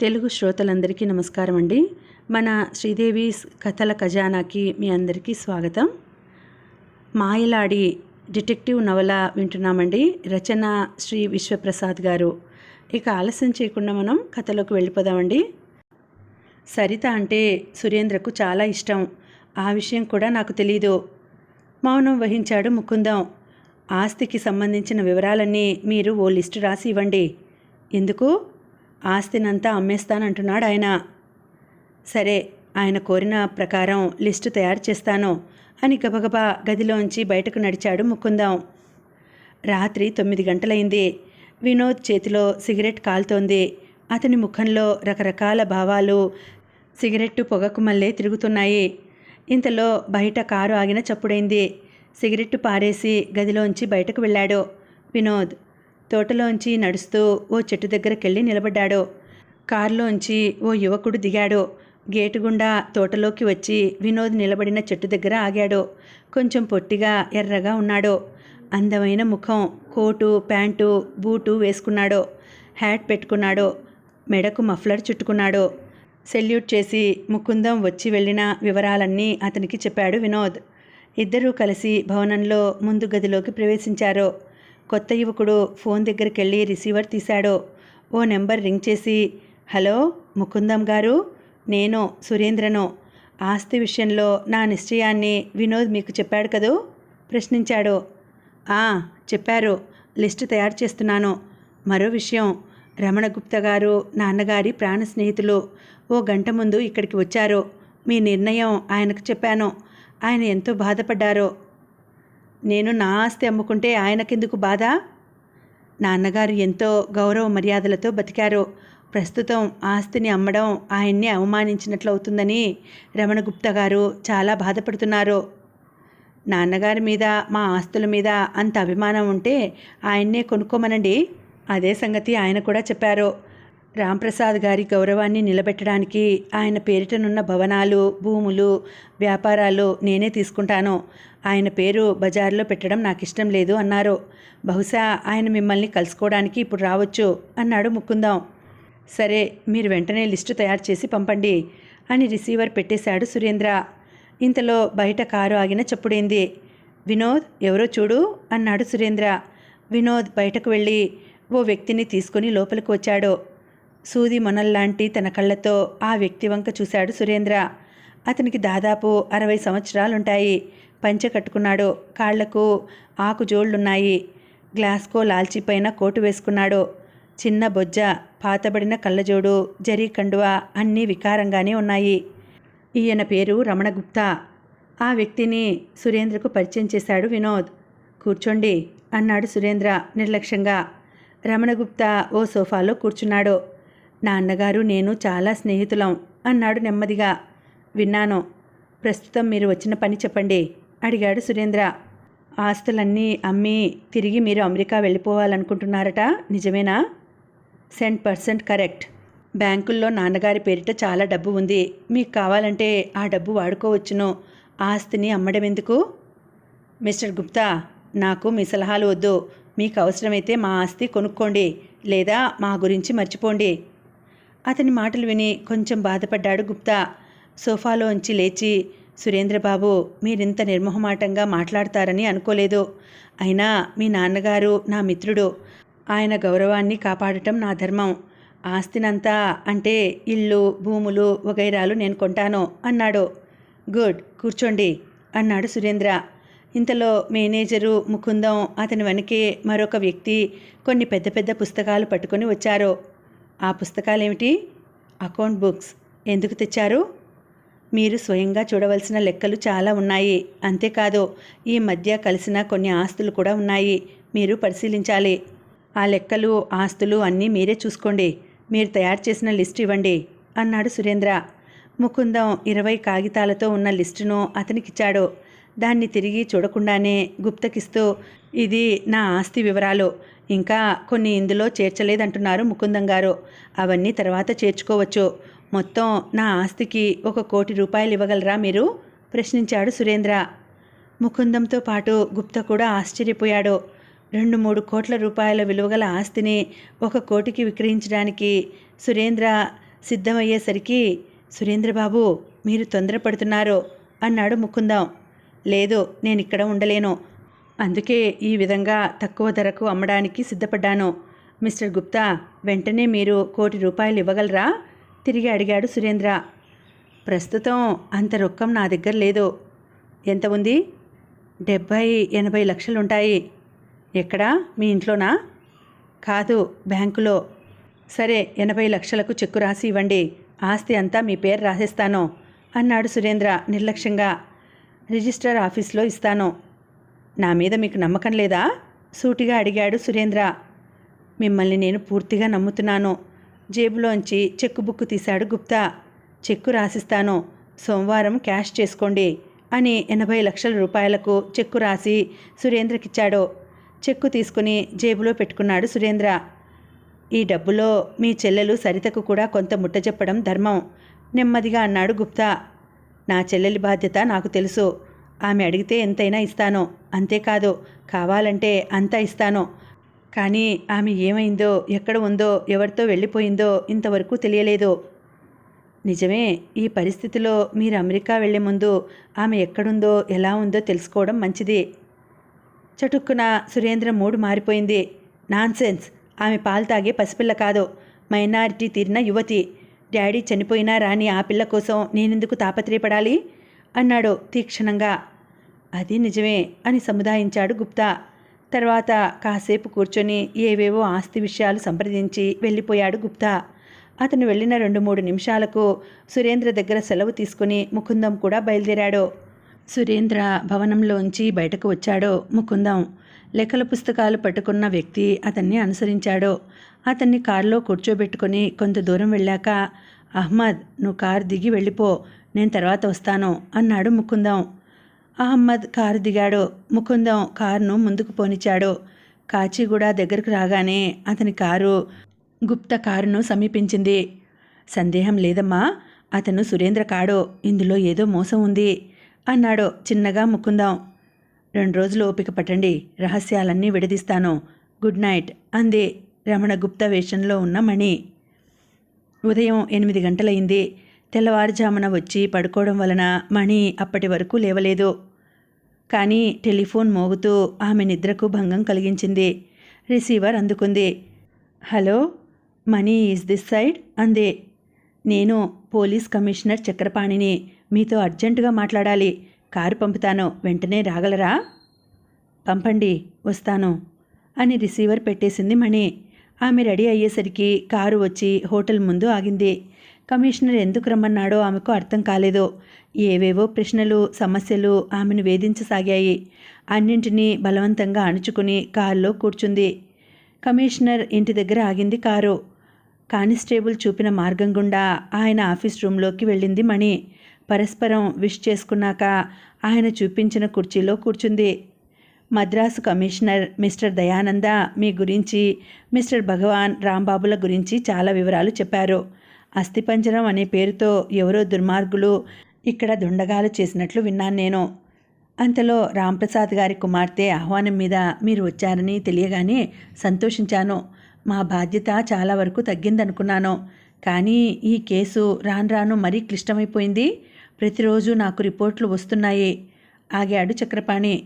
తెలుగు శ్రోతలందరికీ నమస్కారం అండి మన శ్రీదేవి కథల ఖజానాకి మీ అందరికీ స్వాగతం. మాయలాడి డిటెక్టివ్ నవల వింటున్నామండి. రచన శ్రీ విశ్వప్రసాద్ గారు. ఇక ఆలస్యం చేయకుండా మనం కథలోకి వెళ్ళిపోదామండి. సరిత అంటే సురేంద్రకు చాలా ఇష్టం. ఆ విషయం కూడా నాకు తెలీదు. మౌనం వహించాడు ముకుందం. ఆస్తికి సంబంధించిన వివరాలన్నీ మీరు ఓ లిస్టు రాసి ఇవ్వండి. ఎందుకు? ఆస్తినంతా అమ్మేస్తానంటున్నాడు ఆయన. సరే ఆయన కోరిన ప్రకారం లిస్టు తయారు చేస్తాను అని గబగబా గదిలోంచి బయటకు నడిచాడు ముకుందం. రాత్రి తొమ్మిది గంటలైంది. వినోద్ చేతిలో సిగరెట్ కాలుతోంది. అతని ముఖంలో రకరకాల భావాలు సిగరెట్టు పొగకు మళ్ళీ తిరుగుతున్నాయి. ఇంతలో బయట కారు ఆగిన చప్పుడైంది. సిగరెట్టు పారేసి గదిలోంచి బయటకు వెళ్ళాడు వినోద్. తోటలోంచి నడుస్తూ ఓ చెట్టు దగ్గరకెళ్ళి నిలబడ్డాడు. కారులోంచి ఓ యువకుడు దిగాడు. గేటు గుండా తోటలోకి వచ్చి వినోద్ నిలబడిన చెట్టు దగ్గర ఆగాడు. కొంచెం పొట్టిగా ఎర్రగా ఉన్నాడు. అందమైన ముఖం కోటు ప్యాంటు బూటు వేసుకున్నాడు. హ్యాట్ పెట్టుకున్నాడు. మెడకు మఫ్లర్ చుట్టుకున్నాడు. సెల్యూట్ చేసి ముకుందం వచ్చి వెళ్ళిన వివరాలన్నీ అతనికి చెప్పాడు వినోద్. ఇద్దరూ కలిసి భవనంలో ముందు గదిలోకి ప్రవేశించారు. కొత్త యువకుడు ఫోన్ దగ్గరికి రిసీవర్ తీశాడు. ఓ నెంబర్ రింగ్ చేసి హలో ముకుందం గారు? నేను సురేంద్రను. ఆస్తి విషయంలో నా నిశ్చయాన్ని వినోద్ మీకు చెప్పాడు కదూ? ప్రశ్నించాడు. ఆ చెప్పారు. లిస్టు తయారు చేస్తున్నాను. మరో విషయం. రమణగుప్త గారు నాన్నగారి ప్రాణ స్నేహితులు ఓ గంట ముందు ఇక్కడికి వచ్చారు. మీ నిర్ణయం ఆయనకు చెప్పాను. ఆయన ఎంతో బాధపడ్డారో. నేను నా ఆస్తి అమ్ముకుంటే ఆయనకెందుకు బాధ? నాన్నగారు ఎంతో గౌరవ మర్యాదలతో బతికారు ప్రస్తుతం ఆస్తిని అమ్మడం ఆయన్ని అవమానించినట్లు అవుతుందని రమణగుప్త గారు చాలా బాధపడుతున్నారు. నాన్నగారి మీద మా ఆస్తుల మీద అంత అభిమానం ఉంటే ఆయన్నే కొనుక్కోమనండి. అదే సంగతి ఆయన కూడా చెప్పారు. రాంప్రసాద్ గారి గౌరవాన్ని నిలబెట్టడానికి ఆయన పేరిటనున్న భవనాలు భూములు వ్యాపారాలు నేనే తీసుకుంటాను. ఆయన పేరు బజార్లో పెట్టడం నాకు ఇష్టం లేదు అన్నారు. బహుశా ఆయన మిమ్మల్ని కలుసుకోవడానికి ఇప్పుడు రావచ్చు అన్నాడు ముక్కుందాం సరే మీరు వెంటనే లిస్టు తయారు చేసి పంపండి అని రిసీవర్ పెట్టేశాడు సురేంద్ర. ఇంతలో బయట కారు ఆగిన చప్పుడైంది. వినోద్ ఎవరో చూడు అన్నాడు సురేంద్ర. వినోద్ బయటకు వెళ్ళి ఓ వ్యక్తిని తీసుకుని లోపలికి వచ్చాడు. సూది మొనల్లాంటి తన కళ్ళతో ఆ వ్యక్తి వంక చూశాడు సురేంద్ర. అతనికి దాదాపు అరవై సంవత్సరాలుంటాయి. పంచె కట్టుకున్నాడు. కాళ్ళకు ఆకు జోళ్ళున్నాయి గ్లాస్కో లాల్చిపైన కోటు వేసుకున్నాడు. చిన్న బొజ్జ పాతబడిన కళ్ళజోడు జరీ కండువ అన్నీ వికారంగానే ఉన్నాయి. ఈయన పేరు రమణగుప్తా. ఆ వ్యక్తిని సురేంద్రకు పరిచయం చేశాడు వినోద్. కూర్చోండి అన్నాడు సురేంద్ర నిర్లక్ష్యంగా. రమణగుప్తా ఓ సోఫాలో కూర్చున్నాడు. నాన్నగారు నేను చాలా స్నేహితులం అన్నాడు నెమ్మదిగా. విన్నాను. ప్రస్తుతం మీరు వచ్చిన పని చెప్పండి అడిగాడు సురేంద్ర. ఆస్తులన్నీ అమ్మి తిరిగి మీరు అమెరికా వెళ్ళిపోవాలనుకుంటున్నారట నిజమేనా? Cent percent correct. బ్యాంకుల్లో నాన్నగారి పేరిట చాలా డబ్బు ఉంది. మీకు కావాలంటే ఆ డబ్బు వాడుకోవచ్చును. ఆస్తిని అమ్మడం ఎందుకు? మిస్టర్ గుప్తా నాకు మీ సలహాలు వద్దు. మీకు అవసరమైతే మా ఆస్తి కొనుక్కోండి లేదా మా గురించి మర్చిపోండి. అతని మాటలు విని కొంచెం బాధపడ్డాడు గుప్తా. సోఫాలోంచి లేచి సురేంద్రబాబు మీరింత నిర్మోహమాటంగా మాట్లాడతారని అనుకోలేదు. అయినా మీ నాన్నగారు నా మిత్రుడు. ఆయన గౌరవాన్ని కాపాడటం నా ధర్మం. ఆస్తినంతా అంటే ఇల్లు భూములు వగైరాలు నేను కొంటాను అన్నాడు. గుడ్ కూర్చోండి అన్నాడు సురేంద్ర. ఇంతలో మేనేజరు ముకుందం అతని వెనకే మరొక వ్యక్తి కొన్ని పెద్ద పెద్ద పుస్తకాలు పట్టుకొని వచ్చారు. ఆ పుస్తకాలు ఏమిటి అకౌంట్ బుక్స్. ఎందుకు తెచ్చారు? మీరు స్వయంగా చూడవలసిన లెక్కలు చాలా ఉన్నాయి. అంతేకాదు ఈ మధ్య కలిసిన కొన్ని ఆస్తులు కూడా ఉన్నాయి. మీరు పరిశీలించాలి. ఆ లెక్కలు ఆస్తులు అన్నీ మీరే చూసుకోండి. మీరు తయారు చేసిన లిస్ట్ ఇవ్వండి అన్నాడు సురేంద్ర. ముకుందం ఇరవై కాగితాలతో ఉన్న లిస్టును అతనికిచ్చాడు. దాన్ని తిరిగి చూడకుండానే గుప్తకిస్తూ ఇది నా ఆస్తి వివరాలు. ఇంకా కొన్ని ఇందులో చేర్చలేదంటున్నారు ముకుందం గారు. అవన్నీ తర్వాత చేర్చుకోవచ్చు. మొత్తం నా ఆస్తికి ఒక కోటి రూపాయలు ఇవ్వగలరా మీరు? ప్రశ్నించాడు సురేంద్ర. ముకుందంతో పాటు గుప్త కూడా ఆశ్చర్యపోయాడు. రెండు మూడు కోట్ల రూపాయల విలువగల ఆస్తిని ఒక కోటికి విక్రయించడానికి సురేంద్ర సిద్ధమయ్యేసరికి సురేంద్రబాబు మీరు తొందరపడుతున్నారు అన్నాడు ముకుందం. లేదు నేను ఇక్కడ ఉండలేను. అందుకే ఈ విధంగా తక్కువ ధరకు అమ్మడానికి సిద్ధపడ్డాను. మిస్టర్ గుప్తా వెంటనే మీరు కోటి రూపాయలు ఇవ్వగలరా? తిరిగి అడిగాడు సురేంద్ర. ప్రస్తుతం అంత రొక్కం నా దగ్గర లేదు. ఎంత ఉంది? డెబ్భై ఎనభై లక్షలుంటాయి. ఎక్కడా? మీ ఇంట్లోనా? కాదు బ్యాంకులో. సరే ఎనభై లక్షలకు చెక్కు రాసి ఇవ్వండి. ఆస్తి అంతా మీ పేరు రాసేస్తాను అన్నాడు సురేంద్ర నిర్లక్ష్యంగా. రిజిస్టర్ ఆఫీస్లో ఇస్తాను. నా మీద మీకు నమ్మకం లేదా? సూటిగా అడిగాడు సురేంద్ర. మిమ్మల్ని నేను పూర్తిగా నమ్ముతున్నాను. జేబులోంచి చెక్కు బుక్కు తీశాడు గుప్తా. చెక్కు రాసిస్తాను. సోమవారం క్యాష్ చేసుకోండి అని ఎనభై లక్షల రూపాయలకు చెక్కు రాసి సురేంద్రకిచ్చాడు. చెక్కు తీసుకుని జేబులో పెట్టుకున్నాడు సురేంద్ర. ఈ డబ్బులో మీ చెల్లెలు సరితకు కూడా కొంత ముట్టజెప్పడం ధర్మం నెమ్మదిగా అన్నాడు గుప్తా. నా చెల్లెలి బాధ్యత నాకు తెలుసు. ఆమె అడిగితే ఎంతైనా ఇస్తాను. అంతేకాదు కావాలంటే అంతా ఇస్తాను. కానీ ఆమె ఏమైందో ఎక్కడ ఉందో ఎవరితో వెళ్ళిపోయిందో ఇంతవరకు తెలియలేదు. నిజమే ఈ పరిస్థితిలో మీరు అమెరికా వెళ్ళే ముందు ఆమె ఎక్కడుందో ఎలా ఉందో తెలుసుకోవడం మంచిది. చటుక్కున సురేంద్ర మూడు మారిపోయింది. నాన్సెన్స్ ఆమె పాలు తాగే పసిపిల్ల కాదు. మైనారిటీ తీరిన యువతి. డాడీ చనిపోయినా రాని ఆ పిల్ల కోసం నేనెందుకు తాపత్రయపడాలి? అన్నాడు తీక్షణంగా. అది నిజమే అని సముదాయించాడు గుప్తా. తర్వాత కాసేపు కూర్చొని ఏవేవో ఆస్తి విషయాలు సంప్రదించి వెళ్ళిపోయాడు గుప్తా. అతను వెళ్ళిన రెండు మూడు నిమిషాలకు సురేంద్ర దగ్గర సెలవు తీసుకుని ముకుందం కూడా బయలుదేరాడు. సురేంద్ర భవనంలోంచి బయటకు వచ్చాడో ముకుందం. లెక్కల పుస్తకాలు పట్టుకున్న వ్యక్తి అతన్ని అనుసరించాడు. అతన్ని కారులో కూర్చోబెట్టుకుని కొంత దూరం వెళ్ళాక అహ్మద్ నువ్వు కారు దిగి వెళ్ళిపో నేను తర్వాత వస్తాను అన్నాడు ముకుందం. అహ్మద్ కారు దిగాడు. ముకుందం కారును ముందుకు పోనిచ్చాడు. కాచిగూడ దగ్గరకు రాగానే అతని కారు గుప్త కారును సమీపించింది. సందేహం లేదమ్మా అతను సురేంద్ర కాడు. ఇందులో ఏదో మోసం ఉంది అన్నాడు చిన్నగా ముకుందాం. రెండు రోజులు ఓపిక పట్టండి రహస్యాలన్నీ విడదీస్తాను. గుడ్ నైట్ అంది రమణ గుప్త వేషంలో ఉన్న మణి. ఉదయం ఎనిమిది గంటలైంది. తెల్లవారుజామున వచ్చి పడుకోవడం వలన మణి అప్పటి వరకు లేవలేదు. కానీ టెలిఫోన్ మోగుతూ ఆమె నిద్రకు భంగం కలిగించింది. రిసీవర్ అందుకుంది. Hello Mani is this side? అందే. నేను పోలీస్ కమిషనర్ చక్రపాణిని. మీతో అర్జెంటుగా మాట్లాడాలి. కారు పంపుతాను వెంటనే రాగలరా? పంపండి వస్తాను అని రిసీవర్ పెట్టేసింది మణి. ఆమె రెడీ అయ్యేసరికి కారు వచ్చి హోటల్ ముందు ఆగింది. కమిషనర్ ఎందుకు రమ్మన్నాడో ఆమెకు అర్థం కాలేదు. ఏవేవో ప్రశ్నలు సమస్యలు ఆమెను వేధించసాగాయి. అన్నింటినీ బలవంతంగా అణుచుకుని కారులో కూర్చుంది. కమిషనర్ ఇంటి దగ్గర ఆగింది కారు. కానిస్టేబుల్ చూపిన మార్గం గుండా ఆయన ఆఫీస్ రూమ్లోకి వెళ్ళింది మణి. పరస్పరం విష్ చేసుకున్నాక ఆయన చూపించిన కుర్చీలో కూర్చుంది. మద్రాసు కమిషనర్ మిస్టర్ దయానంద మీ గురించి మిస్టర్ భగవాన్ రాంబాబుల గురించి చాలా వివరాలు చెప్పారు. అస్థిపంజరం అనే పేరుతో ఎవరో దుర్మార్గులు ఇక్కడ దుండగాలు చేసినట్లు విన్నాను నేను. అంతలో రాంప్రసాద్ గారి కుమార్తె ఆహ్వానం మీద మీరు వచ్చారని తెలియగానే సంతోషించాను. మా బాధ్యత చాలా వరకు తగ్గిందనుకున్నాను. కానీ ఈ కేసు రాను రాను మరీ క్లిష్టమైపోయింది. ప్రతిరోజు నాకు రిపోర్ట్లు వస్తున్నాయి ఆగాడు చక్రపాణి.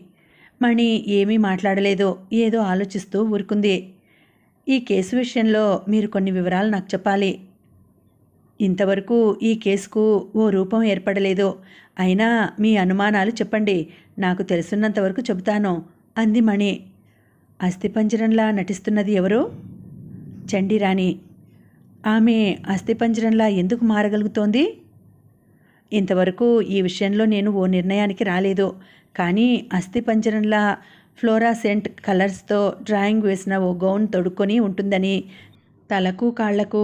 మణి ఏమీ మాట్లాడలేదు ఏదో ఆలోచిస్తూ ఊరుకుంది. ఈ కేసు విషయంలో మీరు కొన్ని వివరాలు నాకు చెప్పాలి. ఇంతవరకు ఈ కేసుకు ఓ రూపం ఏర్పడలేదు. అయినా మీ అనుమానాలు చెప్పండి. నాకు తెలుసున్నంతవరకు చెబుతాను అంది మణి. అస్థిపంజరంలా నటిస్తున్నది ఎవరు? చండీరాణి. ఆమె అస్థిపంజరంలా ఎందుకు మారగలుగుతోంది? ఇంతవరకు ఈ విషయంలో నేను ఓ నిర్ణయానికి రాలేదు. కానీ అస్థిపంజరంలా ఫ్లోరాసెంట్ కలర్స్తో డ్రాయింగ్ వేసిన ఓ గౌన్ తొడుక్కొని ఉంటుందని తలకు కాళ్ళకు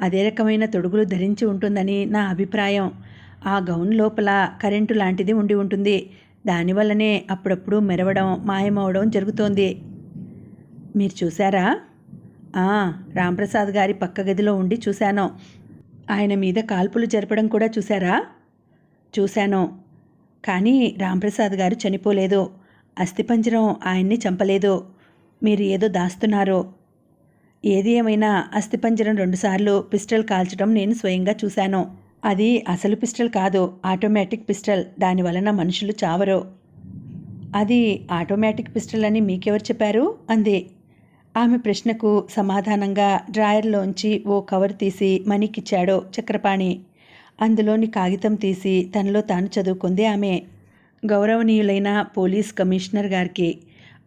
అదే రకమైన తొడుగులు ధరించి ఉంటుందని నా అభిప్రాయం. ఆ గౌన్ లోపల కరెంటు లాంటిది ఉండి ఉంటుంది. దానివల్లనే అప్పుడప్పుడు మెరవడం మాయమవడం జరుగుతోంది. మీరు చూసారా "ఆ, రాంప్రసాద్ గారి పక్క గదిలో ఉండి చూశాను. ఆయన మీద కాల్పులు జరపడం కూడా చూశారా? చూశాను. కానీ రాంప్రసాద్ గారు చనిపోలేదు. అస్థిపంజరం ఆయన్ని చంపలేదు. మీరు ఏదో దాస్తున్నారు. ఏది ఏమైనా అస్థిపంజరం రెండుసార్లు పిస్టల్ కాల్చడం నేను స్వయంగా చూశాను. అది అసలు పిస్టల్ కాదు ఆటోమేటిక్ పిస్టల్. దాని వలన మనుషులు చావరు. అది ఆటోమేటిక్ పిస్టల్ అని మీకెవరు చెప్పారు? అంది. ఆమె ప్రశ్నకు సమాధానంగా డ్రాయర్లోంచి ఓ కవర్ తీసి మణికిచ్చాడు చక్రపాణి. అందులోని కాగితం తీసి తనలో తాను చదువుకుంది ఆమె. గౌరవనీయులైన పోలీస్ కమిషనర్ గారికి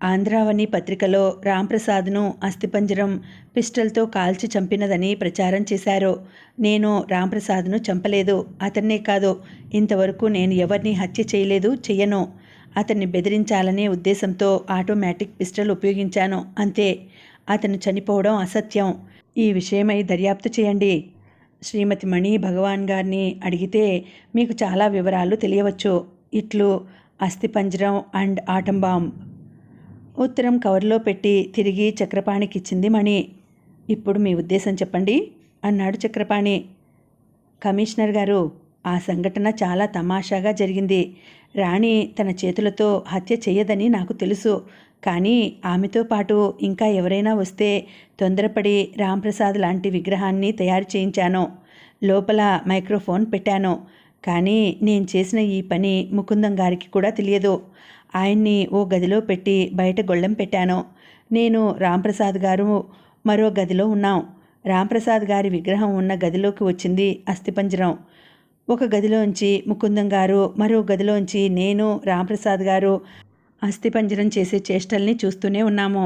ఆంధ్రావని పత్రికలో రాంప్రసాద్ను అస్థిపంజరం పిస్టల్తో కాల్చి చంపినదని ప్రచారం చేశారు. నేను రాంప్రసాద్ను చంపలేదు. అతన్నే కాదు ఇంతవరకు నేను ఎవరిని హత్య చేయలేదు చెయ్యను. అతన్ని బెదిరించాలనే ఉద్దేశంతో ఆటోమేటిక్ పిస్టల్ ఉపయోగించాను. అంతే అతను చనిపోవడం అసత్యం. ఈ విషయమై దర్యాప్తు చేయండి. శ్రీమతి మణి భగవాన్ గారిని అడిగితే మీకు చాలా వివరాలు తెలియవచ్చు. ఇట్లు అస్థిపంజరం అండ్ ఆటం బాంబ్ ఉత్తరం కవర్లో పెట్టి తిరిగి చక్రపాణికి ఇచ్చింది మణి. ఇప్పుడు మీ ఉద్దేశం చెప్పండి అన్నాడు చక్రపాణి. కమిషనర్ గారు ఆ సంఘటన చాలా తమాషాగా జరిగింది. రాణి తన చేతులతో హత్య చేయదని నాకు తెలుసు. కానీ ఆమెతో పాటు ఇంకా ఎవరైనా వస్తే తొందరపడి రాంప్రసాద్ లాంటి విగ్రహాన్ని తయారు చేయించాను. లోపల మైక్రోఫోన్ పెట్టాను. కానీ నేను చేసిన ఈ పని ముకుందం గారికి కూడా తెలియదు. ఆయన్ని ఓ గదిలో పెట్టి బయట గొళ్ళెం పెట్టాను. నేను రాంప్రసాద్ గారు మరో గదిలో ఉన్నాం. రాంప్రసాద్ గారి విగ్రహం ఉన్న గదిలోకి వచ్చింది అస్థిపంజరం. ఒక గదిలోంచి ముకుందం గారు మరో గదిలోంచి నేను రాంప్రసాద్ గారు అస్థిపంజరం చేసే చేష్టల్ని చూస్తూనే ఉన్నాము.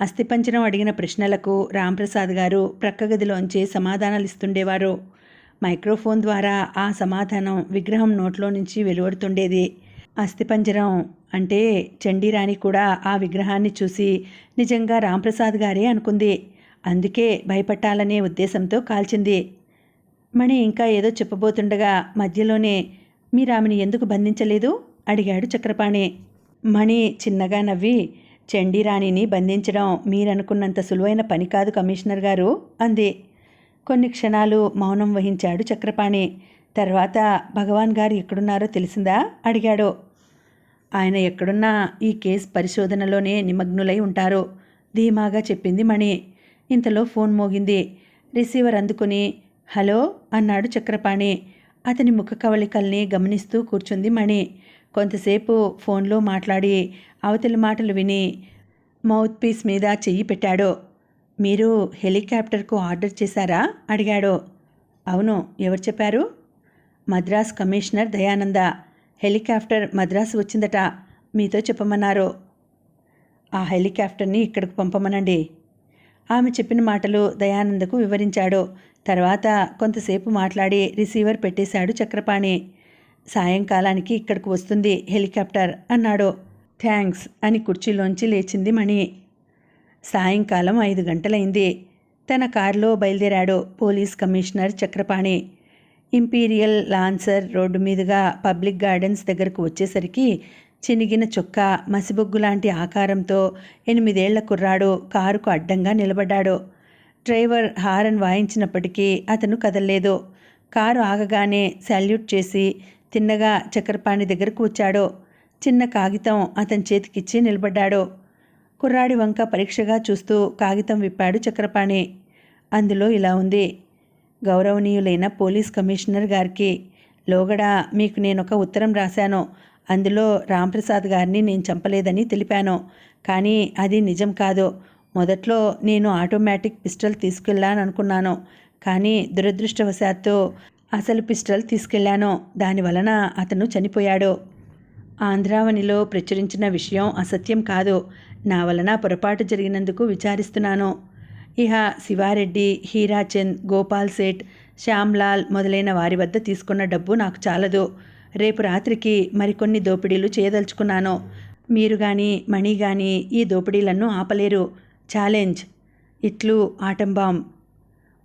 అస్థిపంజరం అడిగిన ప్రశ్నలకు రాంప్రసాద్ గారు ప్రక్క గదిలోంచి సమాధానాలు ఇస్తుండేవారు మైక్రోఫోన్ ద్వారా ఆ సమాధానం విగ్రహం నోట్లో నుంచి వెలువడుతుండేది. అస్థిపంజరం అంటే చండీరాణి కూడా ఆ విగ్రహాన్ని చూసి నిజంగా రాంప్రసాద్ గారే అనుకుంది. అందుకే భయపట్టాలనే ఉద్దేశంతో కాల్చింది. మణి ఇంకా ఏదో చెప్పబోతుండగా మధ్యలోనే మీరు ఆమెను ఎందుకు బంధించలేదు? అడిగాడు చక్రపాణి. మణి చిన్నగా నవ్వి చండీరాణిని బంధించడం మీరనుకున్నంత సులువైన పని కాదు కమిషనర్ గారు అంది. కొన్ని క్షణాలు మౌనం వహించాడు చక్రపాణి. తర్వాత భగవాన్ గారు ఎక్కడున్నారో తెలిసిందా? అడిగాడు. ఆయన ఎక్కడున్నా ఈ కేసు పరిశోధనలోనే నిమగ్నులై ఉంటారు ధీమాగా చెప్పింది మణి. ఇంతలో ఫోన్ మోగింది. రిసీవర్ అందుకుని హలో అన్నాడు చక్రపాణి. అతని ముఖ కవళికల్ని గమనిస్తూ కూర్చుంది మణి. కొంతసేపు ఫోన్లో మాట్లాడి అవతలి మాటలు విని మౌత్ పీస్ మీద చెయ్యి పెట్టాడు. మీరు హెలికాప్టర్కు ఆర్డర్ చేశారా? అడిగాడు. అవును ఎవరు చెప్పారు? మద్రాస్ కమిషనర్ దయానంద. హెలికాప్టర్ మద్రాసు వచ్చిందట మీతో చెప్పమన్నారు. ఆ హెలికాప్టర్ని ఇక్కడికి పంపమనండి. ఆమె చెప్పిన మాటలు దయానందకు వివరించాడు. తర్వాత కొంతసేపు మాట్లాడి రిసీవర్ పెట్టేశాడు చక్రపాణి. సాయంకాలానికి ఇక్కడికి వస్తుంది హెలికాప్టర్ అన్నాడు. థ్యాంక్స్ అని కుర్చీలోంచి లేచింది మణి. సాయంకాలం ఐదు గంటలైంది. తన కారులో బయలుదేరాడు police commissioner Chakrapani. Imperial lancer road మీదుగా పబ్లిక్ గార్డెన్స్ దగ్గరకు వచ్చేసరికి చినిగిన చొక్క మసిబొగ్గు లాంటి ఆకారంతో ఎనిమిదేళ్ళ కుర్రాడు కారుకు అడ్డంగా నిలబడ్డాడు. డ్రైవర్ హారన్ వాయించినప్పటికీ అతను కదల్లేదు. కారు ఆగగానే సెల్యూట్ చేసి తిన్నగా చక్రపాణి దగ్గరకు వచ్చాడో చిన్న కాగితం అతని చేతికిచ్చి నిలబడ్డాడు. కుర్రాడి వంక పరీక్షగా చూస్తూ కాగితం విప్పాడు చక్రపాణి. అందులో ఇలా ఉంది. గౌరవనీయులైన పోలీస్ కమిషనర్ గారికి లోగడ మీకు నేను ఒక ఉత్తరం రాశాను. అందులో రాంప్రసాద్ గారిని నేను చంపలేదని తెలిపాను. కానీ అది నిజం కాదు. మొదట్లో నేను ఆటోమేటిక్ పిస్టల్ తీసుకెళ్ళాననుకున్నాను కానీ దురదృష్టవశాత్తు అసలు పిస్టల్ తీసుకెళ్ళాను దాని వలన అతను చనిపోయాడు. ఆంధ్రావనిలో ప్రచురించిన విషయం అసత్యం కాదు. నా వలన పొరపాటు జరిగినందుకు విచారిస్తున్నాను. ఇహ శివారెడ్డి హీరాచంద్ గోపాల్ సేట్ శ్యామ్లాల్ మొదలైన వారి వద్ద తీసుకున్న డబ్బు నాకు చాలదు. రేపు రాత్రికి మరికొన్ని దోపిడీలు చేయదలుచుకున్నాను. మీరు కానీ మణి కానీ ఈ దోపిడీలను ఆపలేరు. ఛాలెంజ్. ఇట్లు ఆటంబాం.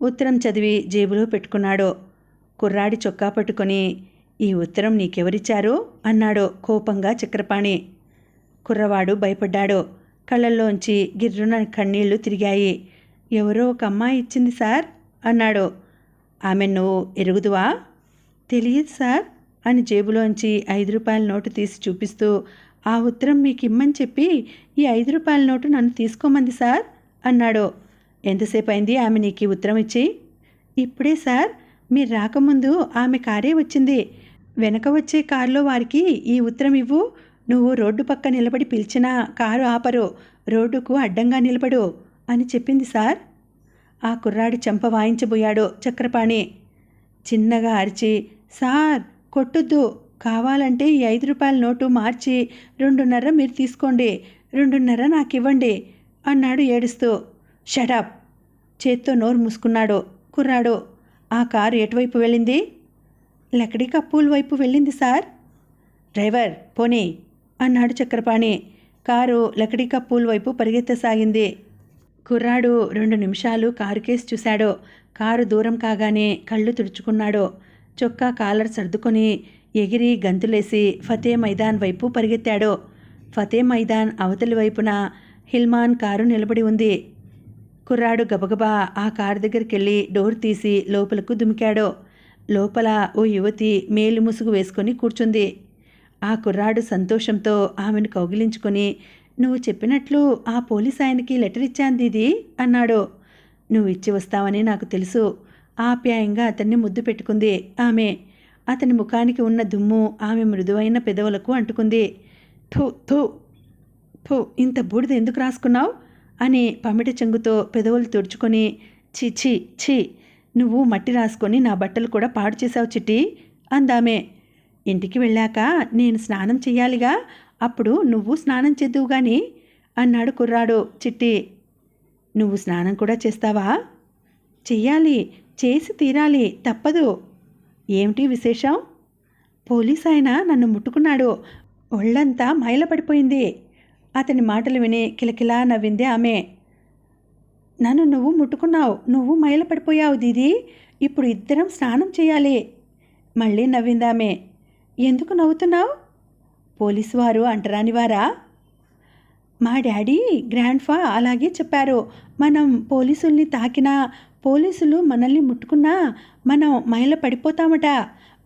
ఉత్తరం చదివి జేబులో పెట్టుకున్నాడు. కుర్రాడి చొక్కా పట్టుకొని ఈ ఉత్తరం నీకెవరిచ్చారు? అన్నాడు కోపంగా చక్రపాణి. కుర్రవాడు భయపడ్డాడు. కళ్ళల్లోంచి గిర్రున కన్నీళ్ళు తిరిగాయి. ఎవరో ఒక అమ్మాయి ఇచ్చింది సార్? అన్నాడు. ఆమె నువ్వు ఎరుగుదువా? తెలియదు సార్ అని జేబులోంచి ఐదు రూపాయల నోటు తీసి చూపిస్తూ ఆ ఉత్తరం మీకు ఇమ్మని చెప్పి ఈ ఐదు రూపాయల నోటు నన్ను తీసుకోమంది సార్ అన్నాడు. ఎంతసేపు అయింది ఆమె నీకు ఈ ఉత్తరం ఇచ్చి? ఇప్పుడే సార్. మీరు రాకముందు ఆమె కారే వచ్చింది. వెనక వచ్చే కారులో వారికి ఈ ఉత్తరం ఇవ్వు. నువ్వు రోడ్డు పక్క నిలబడి పిలిచినా కారు ఆపరు. రోడ్డుకు అడ్డంగా నిలబడు అని చెప్పింది సార్. ఆ కుర్రాడు చెంప వాయించబోయాడు చక్రపాణి. చిన్నగా అరిచి సార్ కొట్టొద్దు. కావాలంటే ఈ ఐదు రూపాయల నోటు మార్చి రెండున్నర మీరు తీసుకోండి. రెండున్నర నాకు ఇవ్వండి అన్నాడు ఏడుస్తూ. షడప్ చేత్తో నోరు మూసుకున్నాడు కుర్రాడు. ఆ కారు ఎటువైపు వెళ్ళింది? లకడీ కప్పూల్ వైపు వెళ్ళింది సార్. డ్రైవర్ పోనీ అన్నాడు చక్రపాణి. కారు లకడీ కప్పూల్ వైపు పరిగెత్తసాగింది. కుర్రాడు రెండు నిమిషాలు కారు కేసు చూశాడు. కారు దూరం కాగానే కళ్ళు తుడుచుకున్నాడు. చొక్కా కాలర్ సర్దుకొని ఎగిరి గంతులేసి ఫతే మైదాన్ వైపు పరిగెత్తాడు. ఫతే మైదాన్ అవతలి వైపున హిల్మాన్ కారు నిలబడి ఉంది. కుర్రాడు గబగబా ఆ కారు దగ్గరికి వెళ్ళి డోర్ తీసి లోపలకు దుమికాడు. లోపల ఓ యువతి మేలు ముసుగు వేసుకొని కూర్చుంది. ఆ కుర్రాడు సంతోషంతో ఆమెను కౌగిలించుకొని నువ్వు చెప్పినట్లు ఆ పోలీస్ ఆయనకి లెటర్ ఇచ్చాను దీది అన్నాడు. నువ్వు ఇచ్చి వస్తావని నాకు తెలుసు. ఆప్యాయంగా అతన్ని ముద్దు పెట్టుకుంది ఆమె. అతని ముఖానికి ఉన్న దుమ్ము ఆమె మృదువైన పెదవులకు అంటుకుంది. థూ థూ థూ ఇంత బూడిద ఎందుకు రాసుకున్నావు? అని పమిట చెంగుతో పెదవులు తుడుచుకొని ఛీ ఛీ ఛీ నువ్వు మట్టి రాసుకొని నా బట్టలు కూడా పాడు చేసావు చిట్టి అందామే. ఇంటికి వెళ్ళాక నేను స్నానం చెయ్యాలిగా అప్పుడు నువ్వు స్నానం చేద్దువు గాని అన్నాడు కుర్రాడు చిట్టి. నువ్వు స్నానం కూడా చేస్తావా? చెయ్యాలి చేసి తీరాలి తప్పదు. ఏమిటి విశేషం? పోలీస్ ఆయన నన్ను ముట్టుకున్నాడు. ఒళ్ళంతా మైలపడిపోయింది. అతని మాటలు విని కిలకిలా నవ్వింది ఆమె. నన్ను నువ్వు ముట్టుకున్నావు నువ్వు మైలపడిపోయావు దీది. ఇప్పుడు ఇద్దరం స్నానం చేయాలి. మళ్ళీ నవ్విందామె ఎందుకు నవ్వుతున్నావు? పోలీసు వారు అంటరానివారా మా డాడీ గ్రాండ్ఫా అలాగే చెప్పారు. మనం పోలీసుల్ని తాకినా పోలీసులు మనల్ని ముట్టుకున్నా మనం మైల పడిపోతామట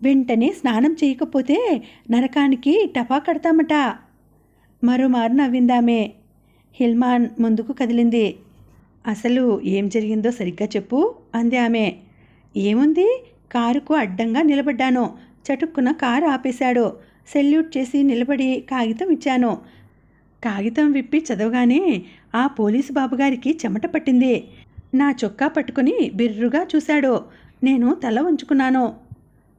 వెంటనే స్నానం చేయకపోతే నరకానికి టపా కడతామట. మరోమారు నవ్విందామే. హిల్మాన్ ముందుకు కదిలింది. అసలు ఏం జరిగిందో సరిగ్గా చెప్పు అంది ఆమె. ఏముంది? కారుకు అడ్డంగా నిలబడ్డాను. చటుక్కున కారు ఆపేశాడు. సెల్యూట్ చేసి నిలబడి కాగితం ఇచ్చాను. కాగితం విప్పి చదవగానే ఆ పోలీసు బాబుగారికి చెమట పట్టింది. నా చొక్కా పట్టుకుని బిర్రుగా చూశాడు. నేను తల ఉంచుకున్నాను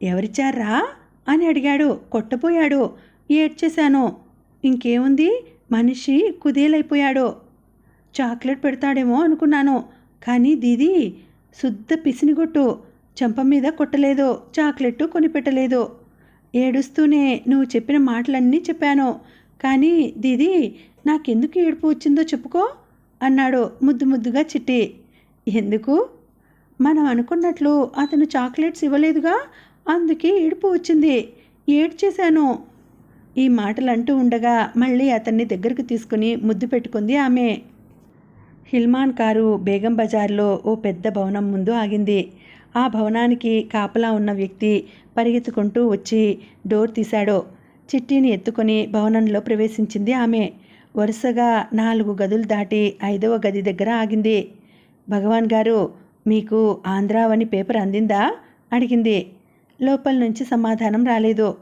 ఎవరిచ్చారా అని అడిగాడు. కొట్టబోయాడు. ఏడ్చేశాను. ఇంకేముంది? మనిషి కుదేలైపోయాడో. చాక్లెట్ పెడతాడేమో అనుకున్నాను. కానీ దీది శుద్ధ పిసినిగొట్టు. చెంప మీద కొట్టలేదు. చాక్లెట్ కొనిపెట్టలేదు. ఏడుస్తూనే నువ్వు చెప్పిన మాటలన్నీ చెప్పాను. కానీ దీది నాకెందుకు ఏడుపు వచ్చిందో చెప్పుకో అన్నాడు ముద్దు ముద్దుగా చిట్టి. ఎందుకు? మనం అనుకున్నట్లు అతను చాక్లెట్స్ ఇవ్వలేదుగా. అందుకే ఏడుపు వచ్చింది. ఏడ్చేశాను. ఈ మాటలు అంటూ ఉండగా మళ్ళీ అతన్ని దగ్గరకు తీసుకుని ముద్దు పెట్టుకుంది ఆమె. హిల్మాన్ కారు బేగం బజార్లో ఓ పెద్ద భవనం ముందు ఆగింది. ఆ భవనానికి కాపలా ఉన్న వ్యక్తి పరిగెత్తుకుంటూ వచ్చి డోర్ తీశాడు. చిట్టిని ఎత్తుకొని భవనంలో ప్రవేశించింది ఆమె. వరుసగా నాలుగు గదులు దాటి ఐదవ గది దగ్గర ఆగింది. భగవాన్ గారు మీకు ఆంధ్రావని పేపర్ అందిందా? అడిగింది. లోపల నుంచి సమాధానం రాలేదు.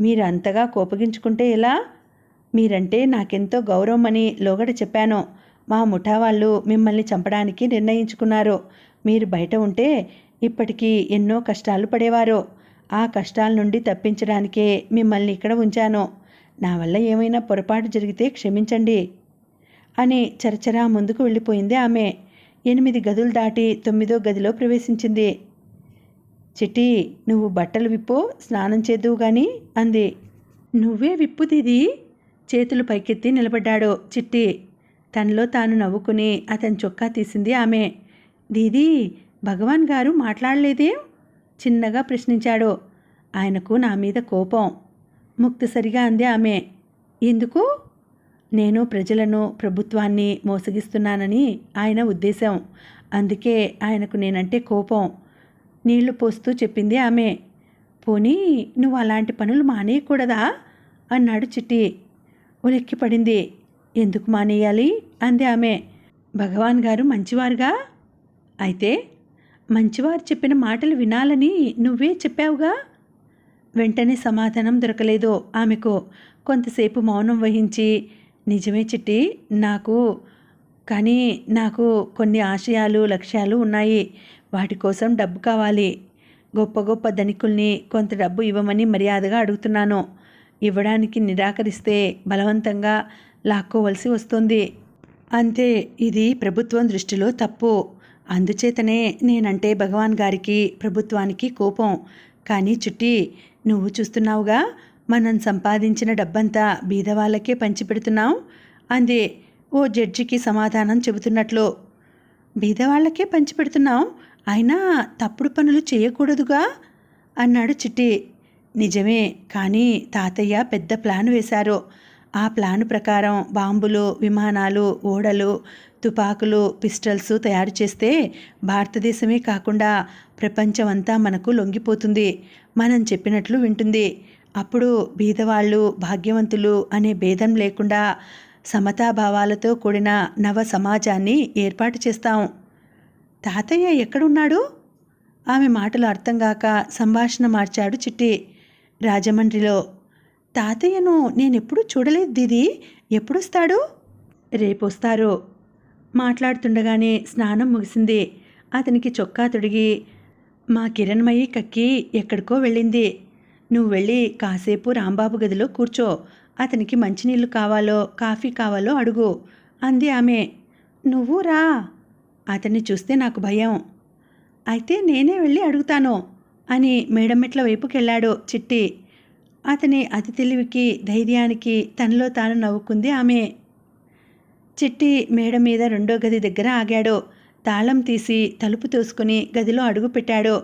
మీరు అంతగా కోపగించుకుంటే ఎలా? మీరంటే నాకెంతో గౌరవం అని లోగడ చెప్పాను. మా ముఠా వాళ్ళు మిమ్మల్ని చంపడానికి నిర్ణయించుకున్నారు. మీరు బయట ఉంటే ఇప్పటికీ ఎన్నో కష్టాలు పడేవారు. ఆ కష్టాల నుండి తప్పించడానికే మిమ్మల్ని ఇక్కడ ఉంచాను. నా వల్ల ఏమైనా పొరపాటు జరిగితే క్షమించండి అని చరచరా ముందుకు వెళ్ళిపోయింది ఆమె. ఎనిమిది గదులు దాటి తొమ్మిదో గదిలో ప్రవేశించింది. చిట్టి నువ్వు బట్టలు విప్పు స్నానం చేద్దువు గాని అంది. నువ్వే విప్పు దీది. చేతులు పైకెత్తి నిలబడ్డాడు చిట్టి. తనలో తాను నవ్వుకుని అతని చొక్కా తీసింది ఆమె. దీదీ భగవాన్ గారు మాట్లాడలేదేం? చిన్నగా ప్రశ్నించాడు. ఆయనకు నా మీద కోపం. ముక్తసరిగా అంది ఆమె. ఎందుకు? నేను ప్రజలను ప్రభుత్వాన్ని మోసగిస్తున్నానని ఆయన ఉద్దేశం. అందుకే ఆయనకు నేనంటే కోపం. నీళ్ళు పోస్తూ చెప్పింది ఆమె. పోనీ నువ్వు అలాంటి పనులు మానేయకూడదా? అన్నాడు చిట్టి. ఉలిక్కి పడింది. ఎందుకు మానేయాలి? అంది ఆమె. భగవాన్ గారు మంచివారుగా? అయితే మంచివారు చెప్పిన మాటలు వినాలని నువ్వే చెప్పావుగా? వెంటనే సమాధానం దొరకలేదు ఆమెకు. కొంతసేపు మౌనం వహించి నిజమే చిట్టి నాకు కానీ నాకు కొన్ని ఆశయాలు లక్ష్యాలు ఉన్నాయి. వాటి కోసం డబ్బు కావాలి. గొప్ప గొప్ప ధనికుల్ని కొంత డబ్బు ఇవ్వమని మర్యాదగా అడుగుతున్నాను. ఇవ్వడానికి నిరాకరిస్తే బలవంతంగా లాక్కోవలసి వస్తుంది. అంతే ఇది ప్రభుత్వం దృష్టిలో తప్పు. అందుచేతనే నేనంటే భగవాన్ గారికి ప్రభుత్వానికి కోపం. కానీ చుట్టి నువ్వు చూస్తున్నావుగా? మనం సంపాదించిన డబ్బంతా బీదవాళ్ళకే పంచిపెడుతున్నాం అంది ఓ జడ్జికి సమాధానం చెబుతున్నట్లు. బీదవాళ్ళకే పంచిపెడుతున్నాం అయినా తప్పుడు పనులు చేయకూడదుగా? అన్నాడు చిట్టి. నిజమే కానీ తాతయ్య పెద్ద ప్లాన్ వేశారు. ఆ ప్లాన్ ప్రకారం బాంబులు విమానాలు ఓడలు తుపాకులు పిస్టల్స్ తయారు చేస్తే భారతదేశమే కాకుండా ప్రపంచమంతా మనకు లొంగిపోతుంది. మనం చెప్పినట్లు వింటుంది. అప్పుడు బీదవాళ్ళు భాగ్యవంతులు అనే భేదం లేకుండా సమతాభావాలతో కూడిన నవ సమాజాన్ని ఏర్పాటు చేస్తాం. తాతయ్య ఎక్కడున్నాడు? ఆమె మాటలు అర్థం కాక సంభాషణ మార్చాడు చిట్టి రాజమండ్రిలో. తాతయ్యను నేనెప్పుడు చూడలేదు దీది. ఎప్పుడొస్తాడు? రేపొస్తారు. మాట్లాడుతుండగానే స్నానం ముగిసింది. అతనికి చొక్కా తొడిగి మా కిరణ్మయి కక్కి ఎక్కడికో వెళ్ళింది. నువ్వు వెళ్ళి కాసేపు రాంబాబు గదిలో కూర్చో. అతనికి మంచినీళ్ళు కావాలో కాఫీ కావాలో అడుగు అంది ఆమె. నువ్వు రా. అతన్ని చూస్తే నాకు భయం. అయితే నేనే వెళ్ళి అడుగుతాను అని మేడమెట్ల వైపుకెళ్ళాడు చిట్టి. అతని అతి తెలివికి ధైర్యానికి తనలో తాను నవ్వుకుంది ఆమె. చిట్టి మేడ మీద రెండో గది దగ్గర ఆగాడు. తాళం తీసి తలుపు తోసుకుని గదిలో అడుగు పెట్టాడు.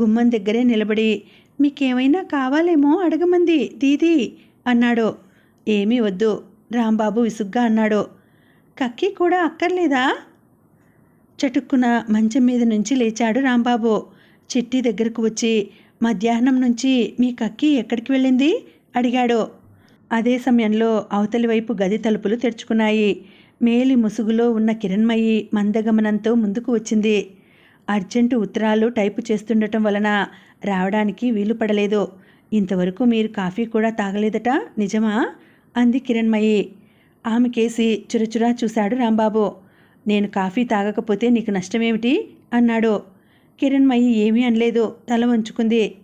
గుమ్మం దగ్గరే నిలబడి మీకేమైనా కావాలేమో అడగమంది దీది అన్నాడు. ఏమీ వద్దు రాంబాబు విసుగ్గా అన్నాడు. కక్కి కూడా అక్కర్లేదా? చటుక్కున మంచం మీద నుంచి లేచాడు రాంబాబు. చిట్టి దగ్గరకు వచ్చి మధ్యాహ్నం నుంచి మీ కక్కి ఎక్కడికి వెళ్ళింది? అడిగాడు. అదే సమయంలో అవతలి వైపు గది తలుపులు తెరుచుకున్నాయి. మేలి ముసుగులో ఉన్న కిరణ్మయి మందగమనంతో ముందుకు వచ్చింది. అర్జెంటు ఉత్తరాలు టైపు చేస్తుండటం వలన రావడానికి వీలు పడలేదు. ఇంతవరకు మీరు కాఫీ కూడా తాగలేదట నిజమా? అంది కిరణ్మయి. ఆమె కేసి చురచురా చూశాడు రాంబాబు. నేను కాఫీ తాగకపోతే నీకు నష్టమేమిటి? అన్నాడు. కిరణ్మయి ఏమీ అనలేదు. తల వంచుకుంది.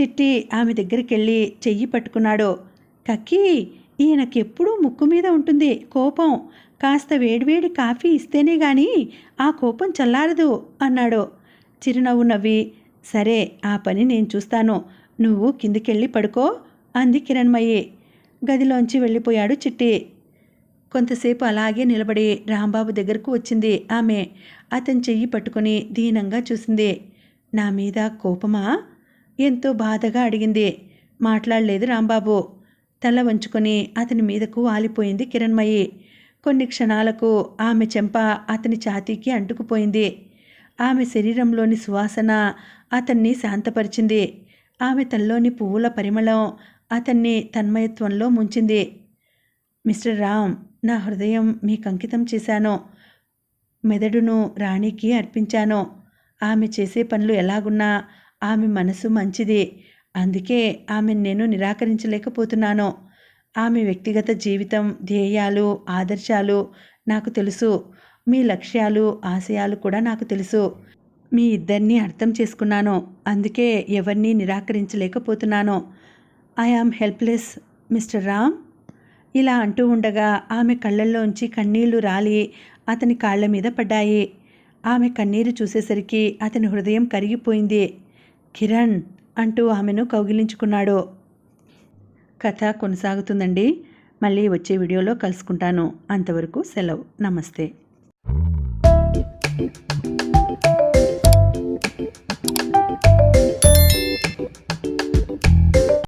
చిట్టి ఆమె దగ్గరికెళ్ళి చెయ్యి పట్టుకున్నాడు. కక్కి ఈయనకెప్పుడూ ముక్కు మీద ఉంటుంది కోపం. కాస్త వేడివేడి కాఫీ ఇస్తేనే గాని ఆ కోపం చల్లారదు అన్నాడు. చిరునవ్వు నవ్వి సరే ఆ పని నేను చూస్తాను. నువ్వు కిందికెళ్ళి పడుకో అంది కిరణ్మయ్యి గదిలోంచి వెళ్ళిపోయాడు చిట్టి. కొంతసేపు అలాగే నిలబడి రాంబాబు దగ్గరకు వచ్చింది. ఆమె అతని చెయ్యి పట్టుకుని దీనంగా చూసింది. నా మీద కోపమా? ఎంతో బాధగా అడిగింది. మాట్లాడలేదు రాంబాబు. తల వంచుకొని అతని మీదకు వాలిపోయింది కిరణ్మయి. కొన్ని క్షణాలకు ఆమె చెంప అతని ఛాతీకి అంటుకుపోయింది. ఆమె శరీరంలోని సువాసన అతన్ని శాంతపరిచింది. ఆమె తల్లోని పువ్వుల పరిమళం అతన్ని తన్మయత్వంలో ముంచింది. మిస్టర్ రామ్ నా హృదయం మీకు అంకితం చేశాను మెదడును రాణికి అర్పించాను ఆమె చేసే పనులు ఎలాగున్నా ఆమె మనసు మంచిది. అందుకే ఆమెను నేను నిరాకరించలేకపోతున్నాను ఆమె వ్యక్తిగత జీవితం ధ్యేయాలు ఆదర్శాలు నాకు తెలుసు. మీ లక్ష్యాలు ఆశయాలు కూడా నాకు తెలుసు. మీ ఇద్దరిని అర్థం చేసుకున్నాను. అందుకే ఎవరిని నిరాకరించలేకపోతున్నాను. I am helpless mister Ram. ఇలా అంటూ ఉండగా ఆమె కళ్ళల్లోంచి కన్నీళ్ళు రాలి అతని కాళ్ళ మీద పడ్డాయి. ఆమె కన్నీరు చూసేసరికి అతని హృదయం కరిగిపోయింది. కిరణ్ అంటూ ఆమెను కౌగిలించుకున్నాడు. కథ కొనసాగుతుందండి. మళ్ళీ వచ్చే వీడియోలో కలుసుకుంటాను. అంతవరకు సెలవు. నమస్తే.